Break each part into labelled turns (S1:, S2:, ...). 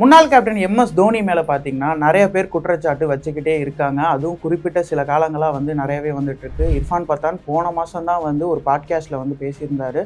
S1: முன்னாள் captain MS Dhoni மேலே பார்த்தீங்கன்னா நிறைய பேர் குற்றச்சாட்டு வச்சுக்கிட்டே இருக்காங்க. அதுவும் குறிப்பிட்ட சில காலங்களாக வந்து நிறையவே வந்துட்டுருக்கு இர்ஃபான் பத்தான் போன மாதம் தான் வந்து ஒரு பாட்காஸ்ட்டில் வந்து பேசியிருந்தாரு.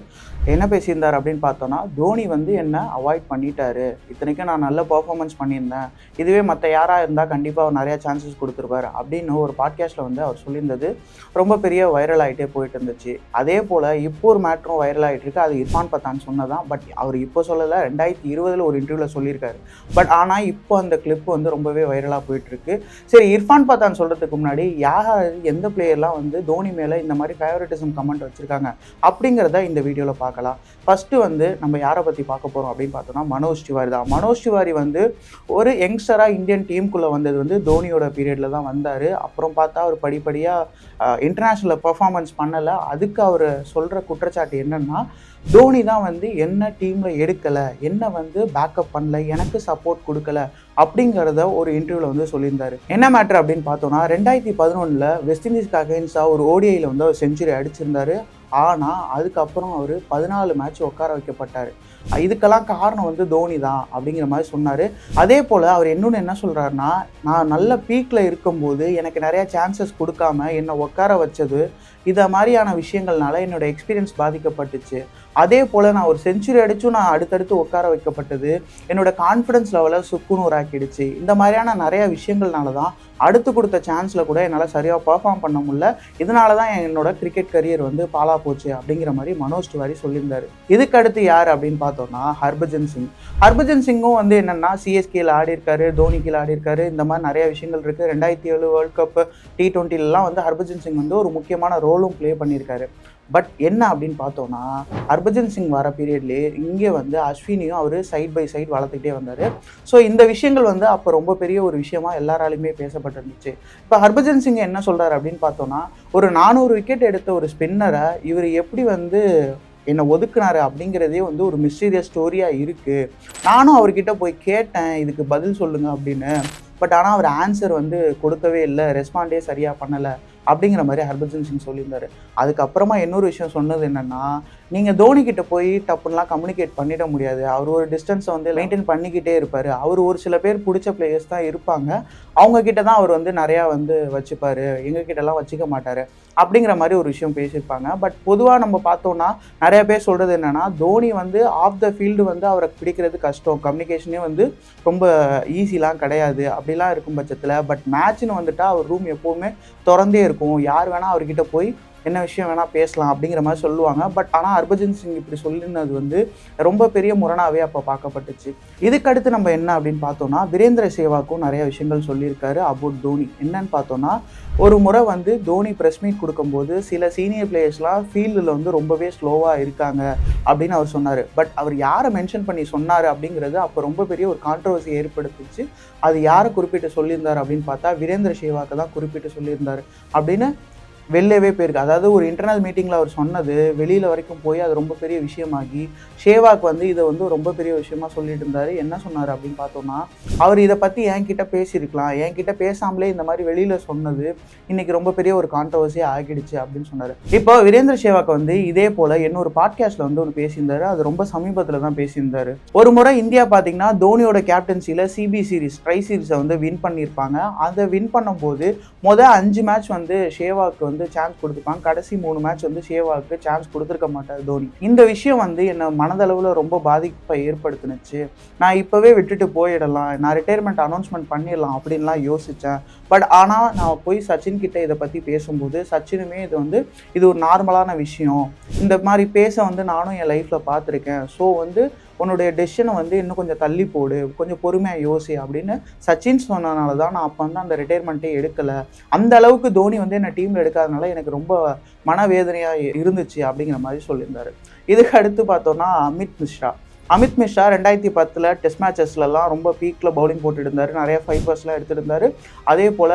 S1: என்ன பேசியிருந்தார் அப்படின்னு பார்த்தோன்னா தோனி வந்து என்ன அவாய்ட் பண்ணிட்டாரு. இத்தனைக்கும் நான் நல்ல பர்ஃபார்மன்ஸ் பண்ணியிருந்தேன். இதுவே மற்ற யாராக இருந்தால் கண்டிப்பாக அவர் நிறையா சான்சஸ் கொடுத்துருப்பாரு அப்படின்னு ஒரு பாட்காஸ்ட்டில் வந்து அவர் சொல்லியிருந்தது. ரொம்ப பெரிய வைரல் ஆகிட்டே போயிட்டு இருந்துச்சு. அதே போல் இப்போ ஒரு மேட்ரும் வைரல் ஆகிட்டு இருக்கு. அது இர்ஃபான் பத்தான் சொன்னதான். பட் அவர் இப்போ சொல்லலை ரெண்டாயிரத்தி இருபதில் ஒரு இன்டர்வியூவில் சொல்லியிருக்காரு. பட் ஆனால் இப்போ அந்த கிளிப் வந்து ரொம்பவே வைரலாக போயிட்டுருக்கு. சரி இர்ஃபான் பத்தான் சொல்கிறதுக்கு முன்னாடி யார் எந்த பிளேயர்லாம் வந்து தோனி மேலே இந்த மாதிரி ஃபேவரட்டிசம் கமெண்ட் வச்சுருக்காங்க அப்படிங்கிறத இந்த வீடியோவில் பார்க்கலாம். ஃபஸ்ட்டு வந்து நம்ம யாரை பற்றி பார்க்க போகிறோம் அப்படின்னு பார்த்தோம்னா மனோஜ் திவாரி தான். மனோஜ் திவாரி வந்து ஒரு யங்ஸ்டராக இந்தியன் டீமுக்குள்ளே வந்தது வந்து தோனியோட பீரியடில் தான் வந்தார். அப்புறம் பார்த்தா அவர் படிப்படியாக இன்டர்நேஷ்னலில் பர்ஃபார்மன்ஸ் பண்ணலை. அதுக்கு அவர் சொல்கிற குற்றச்சாட்டு என்னென்னா தோனி தான் வந்து என்ன டீமில் எடுக்கலை என்ன வந்து பேக்கப் பண்ணல எனக்கு சப்போர்ட் கொடுக்கல அப்படிங்கிறத ஒரு இன்டர்வியூவில் வந்து சொல்லியிருந்தார். என்ன மேட்ரு அப்படின்னு பார்த்தோன்னா ரெண்டாயிரத்தி பதினொன்றில் வெஸ்ட் இண்டீஸ்க்கு அகேன்ஸ்டாக ஒரு ஓடிஐயில் வந்து அவர் செஞ்சுரி அடிச்சிருந்தாரு. ஆனால் அதுக்கப்புறம் அவர் பதினாலு மேட்ச் உட்கார வைக்கப்பட்டார். இதுக்கெல்லாம் காரணம் வந்து தோனி தான் அப்படிங்கிற மாதிரி சொன்னார். அதே போல் அவர் இன்னொன்று என்ன சொல்கிறாருன்னா நான் நல்ல பீக்கில் இருக்கும்போது எனக்கு நிறையா சான்சஸ் கொடுக்காம என்னை உட்கார வச்சது இதை மாதிரியான விஷயங்கள்னால என்னோட எக்ஸ்பீரியன்ஸ் பாதிக்கப்பட்டுச்சு. அதே போல் நான் ஒரு செஞ்சுரி அடித்தும் நான் அடுத்தடுத்து உட்கார வைக்கப்பட்டது. என்னோட கான்ஃபிடன்ஸ் லெவலை சுக்குநூறாக்கிடுச்சு. இந்த மாதிரியான நிறைய விஷயங்கள்னால தான் அடுத்து கொடுத்த சான்ஸில் கூட என்னால் சரியாக பர்ஃபார்ம் பண்ண முடியல. இதனால தான் என்னோட கிரிக்கெட் கரியர் வந்து பாலா போச்சு அப்படிங்கிற மாதிரி மனோஜ் திவாரி சொல்லியிருந்தார். இதுக்கு அடுத்து யார் அப்படின்னு பார்த்தோம்னா ஹர்பஜன் சிங். ஹர்பஜன் சிங்கும் வந்து என்னென்னா சிஎஸ்கேயில் ஆடி இருக்காரு தோனி கீழே இந்த மாதிரி நிறைய விஷயங்கள் இருக்குது ரெண்டாயிரத்தி ஏழு வேர்ல்ட் கப் டி ட்வெண்ட்டிலலாம் வந்து ஹர்பஜன் சிங் வந்து ஒரு முக்கியமான ரோலும் ப்ளே பண்ணியிருக்காரு. பட் என்ன அப்படின்னு பார்த்தோன்னா ஹர்பஜன் சிங் வர பீரியட்லேயே இங்கே வந்து அஸ்வினியும் அவர் சைட் பை சைட் வளர்த்துக்கிட்டே வந்தார். ஸோ இந்த விஷயங்கள் வந்து அப்போ ரொம்ப பெரிய ஒரு விஷயமா எல்லாராலையுமே பேசப்பட்டிருந்துச்சு. இப்போ ஹர்பஜன் சிங் என்ன சொல்கிறார் அப்படின்னு பார்த்தோன்னா ஒரு நானூறு விக்கெட் எடுத்த ஒரு ஸ்பின்னரை இவர் எப்படி வந்து என்னை ஒதுக்குனாரு அப்படிங்கிறதே வந்து ஒரு மிஸ்டீரியஸ் ஸ்டோரியாக இருக்குது நானும் அவர்கிட்ட போய் கேட்டேன் இதுக்கு பதில் சொல்லுங்கள் அப்படின்னு. பட் ஆனால் அவர் ஆன்சர் வந்து கொடுக்கவே இல்லை ரெஸ்பாண்டே சரியாக பண்ணலை. அப்படிங்கிற மாதிரி ஹர்பஜன் சிங் சொல்லியிருந்தாரு. அதுக்கப்புறமா இன்னொரு விஷயம் சொன்னது என்னென்னா நீங்கள் தோனி கிட்ட போய் டப்புன்னெலாம் கம்யூனிகேட் பண்ணிட முடியாது. அவர் ஒரு டிஸ்டன்ஸை வந்து மெயின்டைன் பண்ணிக்கிட்டே இருப்பார். அவர் ஒரு சில பேர் பிடிச்ச பிளேயர்ஸ் தான் இருப்பாங்க. அவங்க கிட்ட தான் அவர் வந்து நிறையா வந்து வச்சுப்பார். எங்கள் கிட்டலாம் வச்சுக்க மாட்டார் அப்படிங்கிற மாதிரி ஒரு விஷயம் பேசியிருப்பாங்க. பட் பொதுவாக நம்ம பார்த்தோன்னா நிறைய பேர் சொல்கிறது என்னென்னா தோனி வந்து ஆஃப் த ஃபீல்டு வந்து அவரை பிடிக்கிறது கஷ்டம். கம்யூனிகேஷனே வந்து ரொம்ப ஈஸிலாம் கிடையாது. அப்படிலாம் இருக்கும் பட்சத்தில் பட் மேட்ச்னு வந்துட்டால் அவர் ரூம் எப்போவுமே திறந்தே இருக்கும். யார் வேணால் அவர்கிட்ட போய் என்ன விஷயம் வேணால் பேசலாம் அப்படிங்கிற மாதிரி சொல்லுவாங்க. பட் ஆனால் ஹர்பஜன் சிங் இப்படி சொல்லினது வந்து ரொம்ப பெரிய முரணாகவே அப்போ பார்க்கப்பட்டுச்சு. இதுக்கடுத்து நம்ம என்ன அப்படின்னு பார்த்தோம்னா வீரேந்திர சேவாக்கும் நிறைய விஷயங்கள் சொல்லியிருக்காரு அபவுட் தோனி. என்னன்னு பார்த்தோன்னா ஒரு முறை வந்து தோனி ப்ரெஸ் மீட் கொடுக்கும்போது சில சீனியர் பிளேயர்ஸ்லாம் ஃபீல்டில் வந்து ரொம்பவே ஸ்லோவாக இருக்காங்க அப்படின்னு அவர் சொன்னார். பட் அவர் யாரை மென்ஷன் பண்ணி சொன்னார் அப்படிங்கிறது அப்போ ரொம்ப பெரிய ஒரு கான்ட்ரவர்சி ஏற்படுத்துச்சு. அது யாரை குறிப்பிட்டு சொல்லியிருந்தார் அப்படின்னு பார்த்தா வீரேந்திர சேவாக்கு தான் குறிப்பிட்டு சொல்லியிருந்தார் அப்படின்னு வெளிலவே போயிருக்கு. அதாவது ஒரு இன்டர்னல் மீட்டிங்கில் அவர் சொன்னது வெளியில் வரைக்கும் போய் அது ரொம்ப பெரிய விஷயமாகி ஷேவாக் வந்து இதை வந்து ரொம்ப பெரிய விஷயமா சொல்லிட்டு இருந்தார். என்ன சொன்னார் அப்படின்னு பார்த்தோம்னா அவர் இதை பற்றி என்கிட்ட பேசியிருக்கலாம். என்கிட்ட பேசாமலே இந்த மாதிரி வெளியில் சொன்னது இன்றைக்கி ரொம்ப பெரிய ஒரு கான்ட்ரவர்சி ஆகிடுச்சு அப்படின்னு சொன்னார். இப்போ வீரேந்திர சேவாக் வந்து இதே போல் இன்னொரு பாட்காஸ்ட்டில் வந்து ஒன்று பேசியிருந்தாரு. அது ரொம்ப சமீபத்தில் தான் பேசியிருந்தார். ஒரு முறை இந்தியா பார்த்தீங்கன்னா தோனியோட கேப்டன்சியில் சிபி சீரிஸ் ட்ரை சீரிஸை வந்து வின் பண்ணியிருப்பாங்க. அதை வின் பண்ணும்போது மொதல் அஞ்சு மேட்ச் வந்து ஷேவாக்கு வந்து வந்து சான்ஸ் கொடுத்துப்பான். கடைசி மூணு மேட்ச் வந்து ஷேவாக்கு சான்ஸ் கொடுத்துருக்க மாட்டார் தோனி. இந்த விஷயம் வந்து என்னை மனதளவில் ரொம்ப பாதிப்பை ஏற்படுத்தினுச்சு. நான் இப்போவே விட்டுட்டு போயிடலாம். நான் ரிட்டையர்மெண்ட் அனௌன்ஸ்மெண்ட் பண்ணிடலாம் அப்படின்லாம் யோசித்தேன் பட் ஆனால் நான் போய் சச்சின் கிட்டே இதை பற்றி பேசும்போது சச்சினுமே இது வந்து இது ஒரு நார்மலான விஷயம். இந்த மாதிரி பேச வந்து நானும் என் லைஃப்பில் பார்த்துருக்கேன். ஸோ வந்து உன்னுடைய டெசிஷனை வந்து இன்னும் கொஞ்சம் தள்ளி போடு கொஞ்சம் பொறுமையாக யோசி அப்படின்னு சச்சின் சொன்னனால தான் நான் அப்போ வந்து அந்த ரிட்டையர்மெண்ட்டே எடுக்கலை. அந்த அளவுக்கு தோனி வந்து என்னை டீமில் எடுக்காதனால எனக்கு ரொம்ப மனவேதனையாக இருந்துச்சு அப்படிங்கிற மாதிரி சொல்லியிருந்தாரு. இதுக்கு அடுத்து பார்த்தோன்னா அமித் மிஸ்ரா. அமித் மிஷா ரெண்டாயிரத்தி பத்தில் டெஸ்ட் மேட்சஸ்லலாம் ரொம்ப பீக்கில் பவுலிங் போட்டுட்டு இருந்தார் நிறைய ஃபைபர்ஸ்லாம் எடுத்துகிட்டு இருந்தார் அதே போல்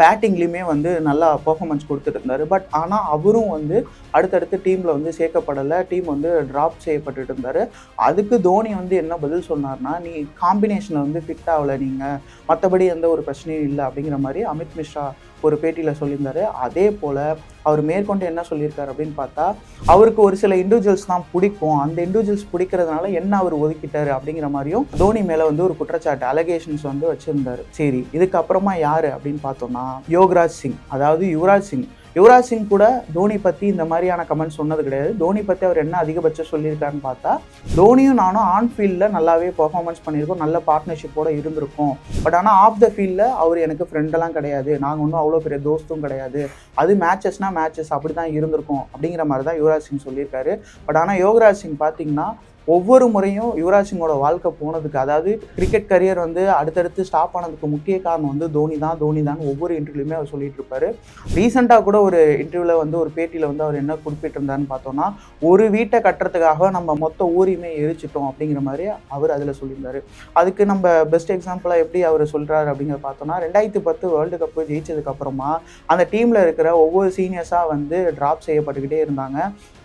S1: பேட்டிங்லேயுமே வந்து நல்லா பர்ஃபார்மன்ஸ் கொடுத்துட்டு இருந்தார் பட் ஆனால் அவரும் வந்து அடுத்தடுத்து டீமில் வந்து சேர்க்கப்படலை. டீம் வந்து ட்ராப் செய்யப்பட்டுட்டு இருந்தார் அதுக்கு தோனி வந்து என்ன பதில் சொன்னார்னா நீ காம்பினேஷனில் வந்து ஃபிட் ஆகலை நீங்கள் மற்றபடி எந்த ஒரு பிரச்சனையும் இல்லை. அப்படிங்கிற மாதிரி அமித் மிஷா ஒரு பேட்டியில் சொல்லியிருந்தாரு. அதே போல் அவர் மேற்கொண்டு என்ன சொல்லியிருக்காரு அப்படின்னு பார்த்தா அவருக்கு ஒரு சில இண்டிவிஜுவல்ஸ் தான் பிடிக்கும். அந்த இண்டிவிஜுவல்ஸ் பிடிக்கிறதுனால என்ன அவர் ஒதுக்கிட்டாரு அப்படிங்கிற மாதிரியும் தோனி மேலே வந்து ஒரு குற்றச்சாட்டு அலகேஷன்ஸ் வந்து வச்சுருந்தாரு. சரி இதுக்கப்புறமா யார் அப்படின்னு பார்த்தோம்னா யோகராஜ் சிங். அதாவது யுவராஜ் சிங். யுவராஜ் சிங் கூட தோனி பற்றி இந்த மாதிரியான கமெண்ட் சொன்னது கிடையாது. தோனி பற்றி அவர் என்ன அதிகபட்சம் சொல்லியிருக்காருன்னு பார்த்தா தோனியும் நானும் ஆன் ஃபீல்டில் நல்லாவே பர்ஃபார்மன்ஸ் பண்ணியிருக்கோம். நல்ல பார்ட்னர்ஷிப்போட இருந்திருக்கும். பட் ஆனால் ஆஃப் த ஃபீல்டில் அவர் எனக்கு ஃப்ரெண்டெல்லாம் கிடையாது. நாங்கள் ஒன்றும் அவ்வளோ பெரிய தோஸ்தும் கிடையாது. அது மேட்சஸ்னால் மேட்சஸ் அப்படி தான் இருந்திருக்கும் அப்படிங்கிற மாதிரி தான் யுவராஜ் சிங் சொல்லியிருக்காரு. பட் ஆனால் யோகராஜ் சிங் பார்த்தீங்கன்னா ஒவ்வொரு முறையும் யுவராஜ் சிங்கோட வாழ்க்கை போனதுக்கு அதாவது கிரிக்கெட் கரியர் வந்து அடுத்தடுத்து ஸ்டாப் ஆனதுக்கு முக்கிய காரணம் வந்து தோனி தான் தோனி தான் ஒவ்வொரு இன்டர்வியூலையுமே அவர் சொல்லிட்டு இருப்பாரு. ரீசெண்டாக கூட ஒரு இன்டர்வியூவில் வந்து ஒரு பேட்டியில் வந்து அவர் என்ன குறிப்பிட்டிருந்தாருன்னு பார்த்தோம்னா ஒரு வீட்டை கட்டுறதுக்காக நம்ம மொத்த ஊரையுமே எரிச்சிட்டோம் அப்படிங்கிற மாதிரி அவர் அதில் சொல்லியிருந்தாரு. அதுக்கு நம்ம பெஸ்ட் எக்ஸாம்பிளாக எப்படி அவர் சொல்கிறாரு அப்படிங்கிற பார்த்தோம்னா ரெண்டாயிரத்தி பத்து வேர்ல்டு கப்பு ஜெயிச்சதுக்கு அப்புறமா அந்த டீமில் இருக்கிற ஒவ்வொரு சீனியர்ஸாக வந்து ட்ராப் செய்யப்பட்டுக்கிட்டே இருந்தாங்க.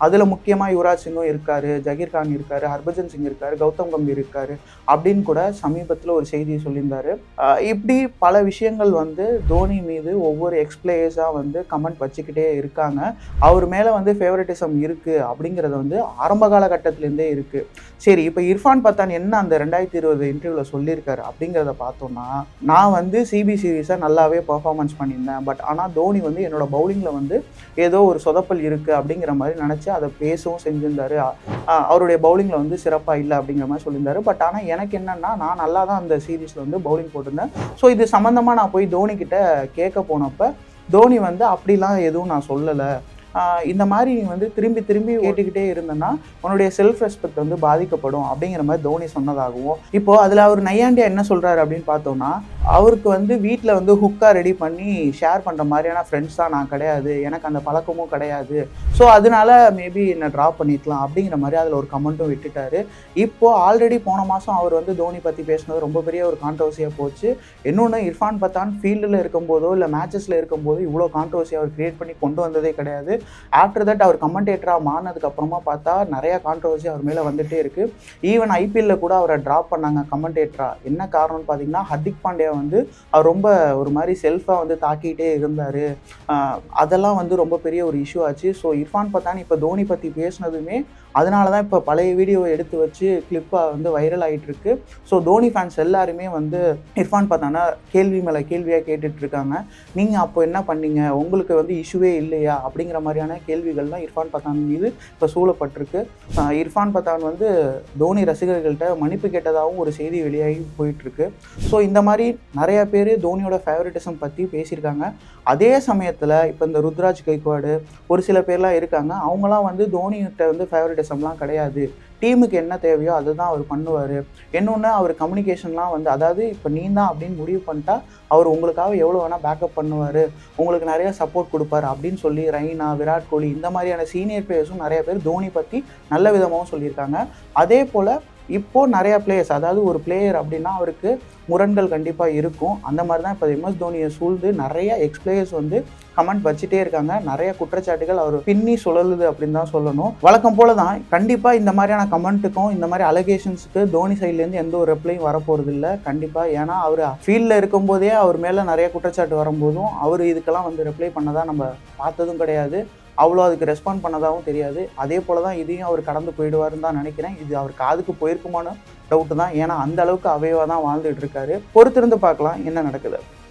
S1: அதில் முக்கியமாக யுவராஜ் சிங்கும் இருக்காரு ஜகீர் கான் இருக்காரு. ஹர்பஜன் சிங் இருக்காரு கௌதம் கம்பீர் இருக்காரு அப்படின்னு கூட சமீபத்தில் ஒரு செய்தியை சொல்லியிருந்தாரு. இப்படி பல விஷயங்கள் வந்து தோனி மீது ஒவ்வொரு எக்ஸ்பிளேயர்ஸாக வந்து கமெண்ட் வச்சுக்கிட்டே இருக்காங்க. அவர் மேலே வந்து ஃபேவரட்டிசம் இருக்குது அப்படிங்கிறது வந்து ஆரம்ப காலகட்டத்திலேருந்தே இருக்குது சரி இப்போ இர்ஃபான் பத்தான் என்ன அந்த ரெண்டாயிரத்தி இருபது இன்டர்வியூவில் சொல்லியிருக்காரு அப்படிங்கிறத பார்த்தோம்னா நான் வந்து சிபி சீரீஸை நல்லாவே பர்ஃபார்மன்ஸ் பண்ணியிருந்தேன். பட் ஆனால் தோனி வந்து என்னோட பவுலிங்கில் வந்து ஏதோ ஒரு சொதப்பல் இருக்குது அப்படிங்கிற மாதிரி நினச்சி அதை பேசவும் செஞ்சிருந்தார். அவருடைய பவுலிங்கில் வந்து சிறப்பாக இல்லை அப்படிங்கிற மாதிரி சொல்லியிருந்தாரு. பட் ஆனால் எனக்கு என்னென்னா நான் நல்லா தான் அந்த சீரீஸில் வந்து பவுலிங் போட்டிருந்தேன். ஸோ இது சம்மந்தமாக நான் போய் தோனிக்கிட்ட கேட்க போனப்ப தோனி வந்து அப்படிலாம் எதுவும் நான் சொல்லலை. இந்த மாதிரி நீ வந்து திரும்பி திரும்பி கேட்டுக்கிட்டே இருந்தேன்னா உன்னுடைய செல்ஃப் ரெஸ்பெக்ட் வந்து பாதிக்கப்படும் அப்படிங்கிற மாதிரி தோனி சொன்னதாகவும் இப்போது அதில் அவர் நையாண்டியா என்ன சொல்கிறாரு அப்படின்னு பார்த்தோம்னா அவருக்கு வந்து வீட்டில் வந்து ஹுக்கா ரெடி பண்ணி ஷேர் பண்ணுற மாதிரியான ஃப்ரெண்ட்ஸ் தான் நான் கிடையாது. எனக்கு அந்த பழக்கமும் கிடையாது. ஸோ அதனால மேபி என்னை ட்ராப் பண்ணிக்கலாம் அப்படிங்கிற மாதிரி அதில் ஒரு கமெண்ட்டும் விட்டுட்டாரு. இப்போது ஆல்ரெடி போன மாதம் அவர் வந்து தோனி பற்றி பேசினது ரொம்ப பெரிய ஒரு கான்ட்ரவர்சியாக போச்சு. இன்னொன்று இர்ஃபான் பத்தான் ஃபீல்டில் இருக்கும்போதோ இல்லை மேட்சஸில் இருக்கும்போதோ இவ்வளோ கான்ட்ரவர்சி அவர் கிரியேட் பண்ணி கொண்டு வந்ததே கிடையாது. ஆஃப்டர் தட் அவர் கமெண்டேட்டராக மாறினதுக்கப்புறமா பார்த்தா நிறையா கான்ட்ரவர்சி அவர் மேலே வந்துகிட்டே இருக்குது ஈவன் ஐபிஎல்லில் கூட அவரை ட்ராப் பண்ணாங்க கமெண்டேட்டராக என்ன காரணம்னு பார்த்தீங்கன்னா ஹர்திக் பாண்டியா வந்து அவர் ரொம்ப ஒரு மாதிரி செல்ஃபாக வந்து தாக்கிட்டே இருந்தார். அதெல்லாம் வந்து ரொம்ப பெரிய ஒரு இஷ்யூ ஆச்சு. ஸோ இர்ஃபான் பத்தான் இப்போ தோனி பற்றி பேசினதுமே அதனால தான் இப்போ பழைய வீடியோவை எடுத்து வச்சு கிளிப்பாக வந்து வைரல் ஆகிட்டு இருக்கு ஸோ தோனி ஃபேன்ஸ் எல்லாருமே வந்து இர்ஃபான் பத்தானா கேள்வி மேலே கேள்வியாக கேட்டுட்டு இருக்காங்க நீங்கள் அப்போ என்ன பண்ணீங்க? உங்களுக்கு வந்து இஷ்யூவே இல்லையா? அப்படிங்கிற மாதிரியான கேள்விகள்லாம் இர்ஃபான் பத்தான் மீது இப்போ சூழப்பட்டிருக்கு. இர்ஃபான் பத்தான் வந்து தோனி ரசிகர்கள்ட்ட மன்னிப்பு கேட்டதாகவும் ஒரு செய்தி வெளியாகி போயிட்டுருக்கு. ஸோ இந்த மாதிரி நிறைய பேர் தோனியோட ஃபேவரட்டிசம் பற்றி பேசியிருக்காங்க. அதே சமயத்தில் இப்போ இந்த ருத்ராஜ் கைக்வாடு ஒரு சில பேர்லாம் இருக்காங்க. அவங்களாம் வந்து தோனிகிட்ட வந்து பேசம்லாம் கிடையாது. டீமுக்கு என்ன தேவையோ அதை தான் அவர் பண்ணுவார். இன்னொன்று அவர் கம்யூனிகேஷன்லாம் வந்து அதாவது இப்போ நீ தான் அப்படின்னு முடிவு பண்ணிட்டா அவர் உங்களுக்காக எவ்வளோ வேணால் பேக்கப் பண்ணுவார். உங்களுக்கு நிறைய சப்போர்ட் கொடுப்பாரு அப்படின்னு சொல்லி ரெய்னா விராட் கோலி இந்த மாதிரியான சீனியர் பிளேயர்ஸும் நிறைய பேர் தோனி பற்றி நல்ல விதமாகவும் சொல்லியிருக்காங்க. அதே போல் இப்போது நிறையா பிளேயர்ஸ் அதாவது ஒரு பிளேயர் அப்படின்னா அவருக்கு முரண்கள் கண்டிப்பாக இருக்கும். அந்த மாதிரி தான் இப்போ எம்எஸ் தோனியை சூழ்ந்து நிறைய எக்ஸ் பிளேயர்ஸ் வந்து கமெண்ட் வச்சுட்டே இருக்காங்க. நிறைய குற்றச்சாட்டுகள் அவர் பின்னி சுழலுது அப்படின்னு தான் சொல்லணும். வழக்கம் போல தான் கண்டிப்பாக இந்த மாதிரியான கமெண்ட்டுக்கும் இந்த மாதிரி அலகேஷன்ஸுக்கு தோனி சைட்லேருந்து எந்த ஒரு ரிப்ளையும் வரப்போகிறது இல்லை. கண்டிப்பாக ஏன்னா அவர் ஃபீல்டில் இருக்கும்போதே அவர் மேலே நிறைய குற்றச்சாட்டு வரும்போதும் அவர் இதுக்கெல்லாம் வந்து ரிப்ளை பண்ணதான் நம்ம பார்த்ததும் கிடையாது. அவ்வளோ அதுக்கு ரெஸ்பாண்ட் பண்ணதாகவும் தெரியாது. அதே போல தான் இதையும் அவர் கடந்து போயிடுவாருன்னு தான் நினைக்கிறேன். இது அவர் காதுக்கு போயிருக்குமான டவுட்டு தான். ஏன்னா அந்த அளவுக்கு அவையவாக தான் வாழ்ந்துட்டு இருக்காரு. பொறுத்திருந்து பார்க்கலாம் என்ன நடக்குது.